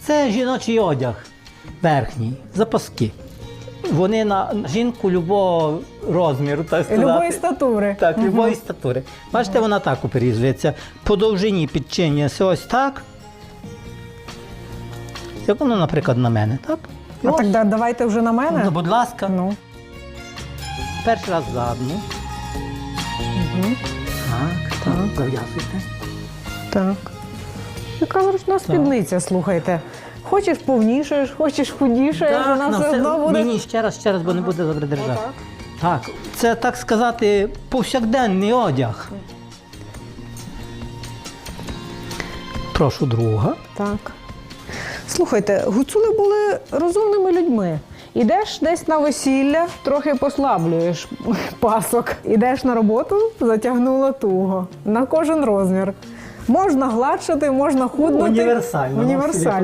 Це жіночий одяг верхній, запаски. Вони на жінку любого розміру, так сказати. Любої статури. Так, любої статури. Бачите, вона так оперізується. По довжині підчинюється ось так. Як воно, наприклад, на мене, так? І А ось. так да- давайте вже на мене. Ну, будь ласка, Ну. перший раз задню. Мгм. Так, так, зав'язуйте. Так. Яка зручна спідниця, слухайте. Хочеш повнішаєш, хочеш худішаєш, вона ну, все одно буде. Ні, ще раз, ще раз, бо не буде добре держати. Так, це так сказати повсякденний одяг. Прошу друга. Так. Слухайте, гуцули були розумними людьми. Ідеш десь на весілля, трохи послаблюєш пасок. Ідеш на роботу, затягнула туго. На кожен розмір. Можна гладшати, можна худнути. Універсально. Універсально.